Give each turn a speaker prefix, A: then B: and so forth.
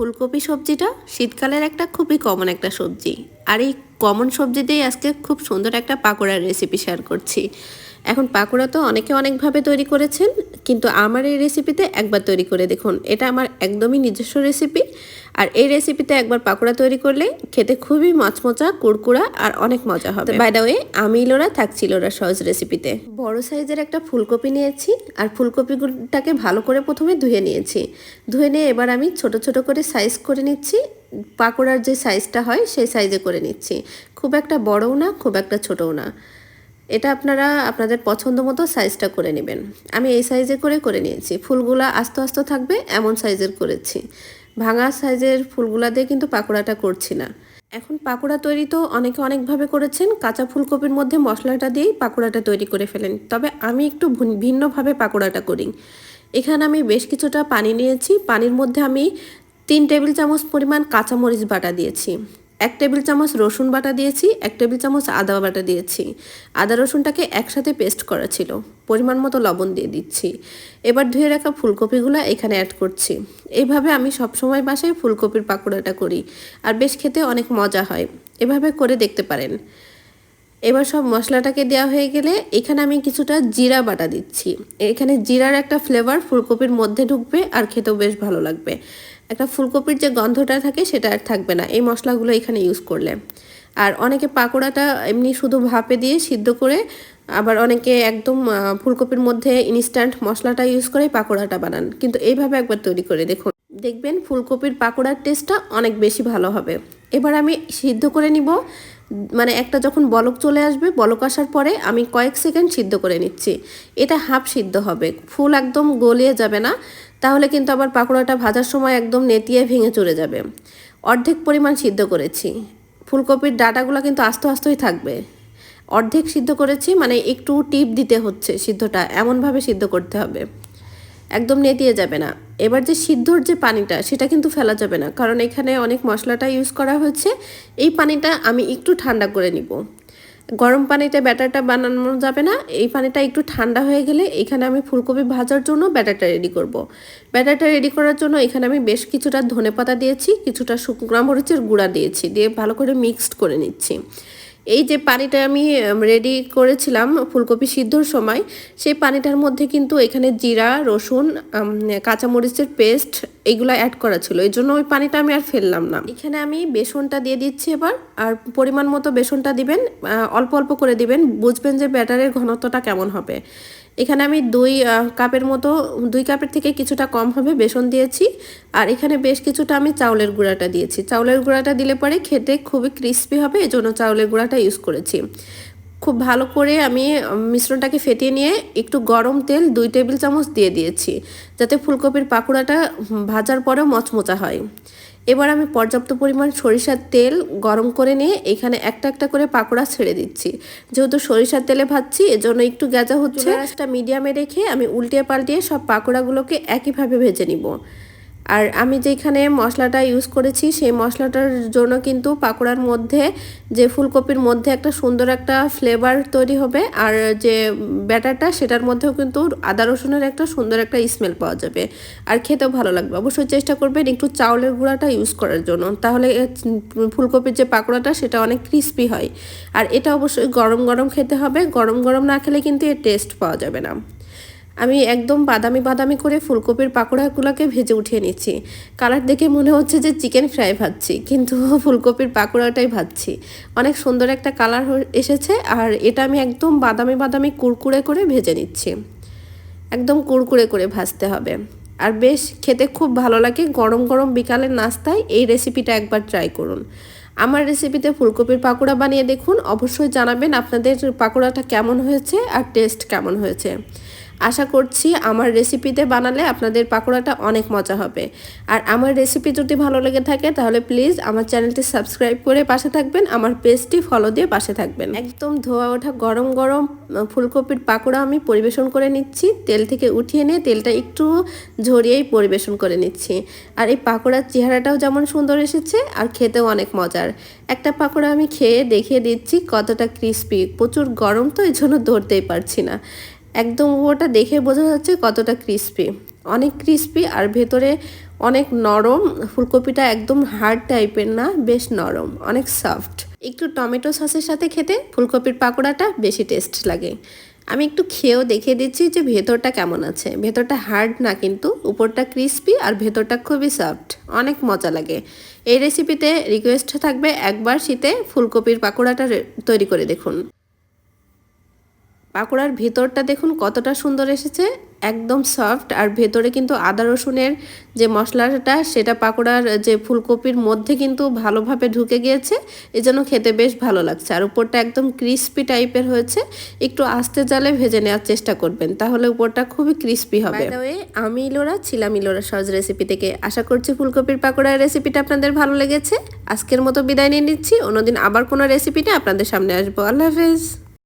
A: ফুলকপি সবজিটা শীতকালের একটা খুবই কমন একটা সবজি। আর এই কমন সবজিতেই আজকে খুব সুন্দর একটা পাকোড়ার রেসিপি শেয়ার করছি। এখন পাকোড়া তো অনেকে অনেকভাবে তৈরি করেছেন কিন্তু আমার এই রেসিপিতে একবার তৈরি করে দেখুন। এটা আমার একদমই নিজস্ব রেসিপি আর এই রেসিপিতে একবার পাকোড়া তৈরি করলে খেতে খুবই মচমচা কুড়কুড়া আর অনেক মজা হবে। বাই ওয়ে আমিলোরা থাকছিলোরা সহজ রেসিপিতে বড় সাইজের একটা ফুলকপি নিয়েছি আর ফুলকপিগুলোটাকে ভালো করে প্রথমে ধুয়ে নিয়েছি। ধুয়ে নিয়ে এবার আমি ছোট ছোট করে সাইজ করে নিচ্ছি। পাকোড়ার যে সাইজটা হয় সেই সাইজে করে নিচ্ছি। খুব একটা বড়ও না খুব একটা ছোটও না। এটা আপনারা আপনাদের পছন্দ মতো সাইজটা করে নেবেন। আমি এই সাইজে করে করে নিয়েছি। ফুলগুলা আস্তে আস্তে থাকবে, এমন সাইজের করেছি। ভাঙা সাইজের ফুলগুলা দিয়ে কিন্তু পাকোড়াটা করছি না। এখন পাকোড়া তৈরি তো অনেকে অনেকভাবে করেছেন, কাঁচা ফুলকপির মধ্যে মশলাটা দিয়েই পাকোড়াটা তৈরি করে ফেলেন। তবে আমি একটু ভিন- ভিন্নভাবে পাকোড়াটা করি। এখানে আমি বেশ কিছুটা পানি নিয়েছি। পানির মধ্যে আমি তিন টেবিল চামচ পরিমাণ কাঁচামরিচ বাটা দিয়েছি। এক টেবিল চামচ রসুন বাটা দিয়েছি, এক টেবিল চামচ আদা বাটা দিয়েছি। আদা রসুনটাকে একসাথে পেস্ট করা ছিল। পরিমাণ মতো লবণ দিয়ে দিচ্ছি। এবার ধুয়ে রাখা ফুলকপিগুলো এখানে অ্যাড করছি। এইভাবে আমি সবসময় বাসায় ফুলকপির পাকোড়াটা করি, আর বেশ খেতে অনেক মজা হয়। এভাবে করে দেখতে পারেন। এবার সব মশলাটাকে দেওয়া হয়ে গেলে এখানে আমি কিছুটা জিরা বাটা দিচ্ছি। এখানে জিরার একটা ফ্লেভার ফুলকপির মধ্যে ঢুকবে আর খেতেও বেশ ভালো লাগবে। একটা ফুলকপির যে গন্ধটা থাকে সেটা আর থাকবে না এই মশলাগুলো এখানে ইউজ করলে। আর অনেকে পাকোড়াটা এমনি শুধু ভাপে দিয়ে সিদ্ধ করে আবার অনেকে একদম ফুলকপির মধ্যে ইনস্ট্যান্ট মশলাটা ইউজ করে পাকোড়াটা বানান। কিন্তু এইভাবে একবার তৈরি করে দেখুন। দেখবেন ফুলকপির পাকোড়ার টেস্টটা অনেক বেশি ভালো হবে। এবার আমি সিদ্ধ করে নিব। মানে একটা যখন বলক চলে আসবে, বলক আসার পরে আমি কয়েক সেকেন্ড সিদ্ধ করে নিচ্ছি। এটা হাফ সিদ্ধ হবে। ফুল একদম গলিয়ে যাবে না। তাহলে কিন্তু আবার পাকোড়াটা ভাজার সময় একদম নেতিয়ে ভেঙে চলে যাবে। অর্ধেক পরিমাণ সিদ্ধ করেছি। ফুলকপির ডাটাগুলো কিন্তু আস্তে আস্তেই থাকবে। অর্ধেক সিদ্ধ করেছি মানে একটু টিপ দিতে হচ্ছে সিদ্ধটা। এমনভাবে সিদ্ধ করতে হবে। একদম নেতিয়ে যাবে না। এবার যে সিদ্ধর যে পানিটা, সেটা কিন্তু ফেলা যাবে না। কারণ এখানে অনেক মশলাটা ইউজ করা হয়েছে। এই পানিটা আমি একটু ঠান্ডা করে নিব। গরম পানিতে ব্যাটারটা বানানো যাবে না। এই পানিটা একটু ঠান্ডা হয়ে গেলে এখানে আমি ফুলকপি ভাজার জন্য ব্যাটারটা রেডি করব। ব্যাটারটা রেডি করার জন্য এখানে আমি বেশ কিছুটা ধনেপাতা দিয়েছি, কিছুটা শুকনো মরিচের গুঁড়া দিয়েছি, দিয়ে ভালো করে মিক্সড করে নিচ্ছি। এই যে পানিটা আমি রেডি করেছিলাম ফুলকপি সিদ্ধর সময়, সেই পানিটার মধ্যে কিন্তু এখানে জিরা, রসুন কাঁচামরিচের পেস্ট এগুলো অ্যাড করা ছিল। এই জন্য ওই পানিটা আমি আর ফেললাম না। এখানে আমি বেসনটা দিয়ে দিচ্ছি এবার, আর পরিমাণ মতো বেসনটা দিবেন অল্প অল্প করে দিবেন, বুঝবেন যে ব্যাটারের ঘনত্বটা কেমন হবে। এখানে আমি দুই কাপের মতো, দুই কাপের থেকে কিছুটা কম হবে বেসন দিয়েছি। আর এখানে বেশ কিছুটা আমি চাউলের গুঁড়াটা দিয়েছি। চাউলের গুঁড়াটা দিলে পরে খেতে খুবই ক্রিস্পি হবে, এজন্য চাউলের গুঁড়াটা ইউজ করেছি। খুব ভালো করে আমি মিশ্রণটাকে ফেটিয়ে নিয়ে একটু গরম তেল দুই টেবিল চামচ দিয়ে দিয়েছি, যাতে ফুলকপির পাকোড়াটা ভাজার পরেও মচমচা হয়। এবার আমি পর্যাপ্ত পরিমাণ সরিষার তেল গরম করে নিয়ে এখানে একটা একটা করে পাকোড়া ছেড়ে দিচ্ছি। যেহেতু সরিষার তেলে ভাজছি, এজন্য একটু গেজা হচ্ছে। মিডিয়ামে রেখে আমি উল্টিয়ে পাল্টিয়ে সব পাকোড়াগুলোকে একইভাবে ভেজে নিব। আর আমি যেখানে মশলাটা ইউজ করেছি, সেই মশলাটার জন্য কিন্তু পাকোড়ার মধ্যে যে ফুলকপির মধ্যে একটা সুন্দর একটা ফ্লেভার তৈরি হবে আর যে ব্যাটারটা সেটার মধ্যেও কিন্তু আদা রসুনের একটা সুন্দর একটা স্মেল পাওয়া যাবে। আর খেতেও ভালো লাগবে। অবশ্যই চেষ্টা করবেন একটু চাউলের গুঁড়াটা ইউজ করার জন্য। তাহলে ফুলকপির যে পাকোড়াটা সেটা অনেক ক্রিস্পি হয়। আর এটা অবশ্যই গরম গরম খেতে হবে। গরম গরম না খেলে কিন্তু এর টেস্ট পাওয়া যাবে না। আমি একদম বাদামি বাদামি করে ফুলকপির পাকোড়াগুলোকে ভেজে উঠিয়ে নিচ্ছি। কালার দেখে মনে হচ্ছে যে চিকেন ফ্রাই ভাজছি, কিন্তু ফুলকপির পাকোড়াটাই ভাজছি। অনেক সুন্দর একটা কালার এসেছে আর এটা আমি একদম বাদামি বাদামি কুরকুরে করে ভেজে নিচ্ছি। একদম কুরকুরে করে ভাজতে হবে। আর বেশ খেতে খুব ভালো লাগে, গরম গরম বিকালের নাস্তায় এই রেসিপিটা একবার ট্রাই করুন। আমার রেসিপিতে ফুলকপির পাকোড়া বানিয়ে দেখুন, অবশ্যই জানাবেন আপনাদের পাকোড়াটা কেমন হয়েছে আর টেস্ট কেমন হয়েছে। আশা করছি আমার রেসিপিতে বানালে আপনাদের পাকোড়াটা অনেক মজা হবে। আর আমার রেসিপি যদি ভালো লেগে থাকে, তাহলে প্লিজ আমার চ্যানেলটি সাবস্ক্রাইব করে পাশে থাকবেন, আমার পেজটি ফলো দিয়ে পাশে থাকবেন। একদম ধোয়া ওঠা গরম গরম ফুলকপির পাকোড়া আমি পরিবেশন করে নিচ্ছি, তেল থেকে উঠিয়ে নিয়ে তেলটা একটু ঝরিয়েই পরিবেশন করে নিচ্ছি। আর এই পাকোড়ার চেহারাটাও যেমন সুন্দর এসেছে, আর খেতেও অনেক মজার। একটা পাকোড়া আমি খেয়ে দেখিয়ে দিচ্ছি কতটা ক্রিস্পি প্রচুর গরম তো এই জন্য ধরতেই পারছি না। একদম ওটা দেখে বোঝা যাচ্ছে কতটা ক্রিস্পি অনেক ক্রিস্পি আর ভেতরে অনেক নরম, ফুলকপিটা একদম হার্ড টাইপের না, বেশ নরম, অনেক সফট একটু টমেটো সসের সাথে খেতে ফুলকপির পাকোড়াটা বেশি টেস্ট লাগে। আমি একটু খেয়েও দেখিয়ে দিচ্ছি যে ভেতরটা কেমন আছে। ভেতরটা হার্ড না কিন্তু, উপরটা ক্রিস্পি আর ভেতরটা খুবই সফট অনেক মজা লাগে। এই রেসিপিতে রিকোয়েস্ট থাকবে একবার শীতে ফুলকপির পাকোড়াটা তৈরি করে দেখুন। পাকোড়ার ভেতরটা দেখুন কতটা সুন্দর এসেছে একদম সফট আর ভেতরে কিন্তু আদা রসুনের যে মশলাটা সেটা পাকোড়ার যে ফুলকপির মধ্যে কিন্তু ভালোভাবে ঢুকে গিয়েছে এজন্য খেতে বেশ ভালো লাগছে। আর উপরটা একদম ক্রিস্পি টাইপের হয়েছে একটু আস্তে জালে ভেজে নেওয়ার চেষ্টা করবেন তাহলে উপরটা খুবই ক্রিস্পি হবে। আমি ইলোরা ছিলাম ইলোরা সহজ রেসিপি থেকে আশা করছি ফুলকপির পাকোড়ার রেসিপিটা আপনাদের ভালো লেগেছে। আজকের মতো বিদায় নিয়ে নিচ্ছি অন্যদিন আবার কোনো রেসিপি নিয়ে আপনাদের সামনে আসব। আল্লাহ হাফেজ।